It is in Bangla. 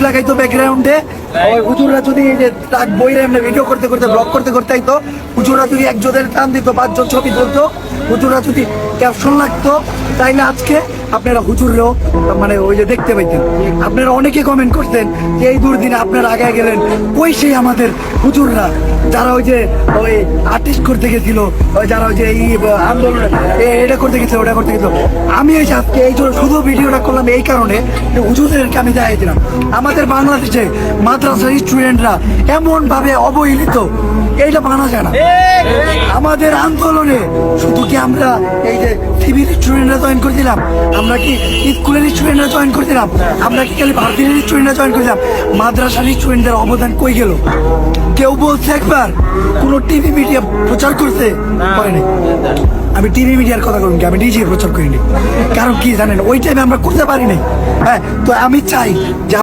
ఇట్లాగైతే బ్యాక్గ్రౌండే হুজুররা যদি এই যে এমনি ভিডিও করতে করতে ব্লগ করতে করতে হুজুররা যদি একজনের টান দিত পাঁচজন ছবি তুলতো, হুজুররা যদি ক্যাপশন লাগতো তাইলে আজকে? আপনারা মানে ওই যে দেখতে পাইতেন। আপনারা অনেকে কমেন্ট করতেন যে এই দুর্দিনে আপনারা আগে গেলেন। ওই সেই আমাদের হুজুররা? যারা ওই যে ওই আর্টিস্ট করতে গেছিল, ওই যারা ওই যে এই আন্দোলন এটা করতে গেছিল, ওটা করতে গেছিল। আমি এই আজকে এই জন্য শুধু ভিডিওটা করলাম এই কারণে হুজুরদেরকে আমি দেখাই দিলাম। আমাদের বাংলাদেশে মাদ্রাসার স্টুডেন্টরা এমন ভাবে অবহেলিত, এইটা মানা যায় না। আমাদের আন্দোলনে শুধু কি আমরা এই যে সিভিল স্টুডেন্টরা জয়েন করে দিলাম? আমরা কি স্কুলের স্টুডেন্টরা জয়েন করে দিলাম? আমরা কি খালি ভারতীয় স্টুডেন্টরা জয়েন করে দিলাম? মাদ্রাসার স্টুডেন্টদের অবদান কই গেল? কেউ বলছে একবার, কোনো টিভি মিডিয়া প্রচার করতে করেনি আমি টিভি মিডিয়ার কথা বলুন আমি নিজে প্রচার করিনি। কারণ কি জানেন, ওই টাইমে আমরা করতে পারি নাই হ্যাঁ তো আমি চাই যে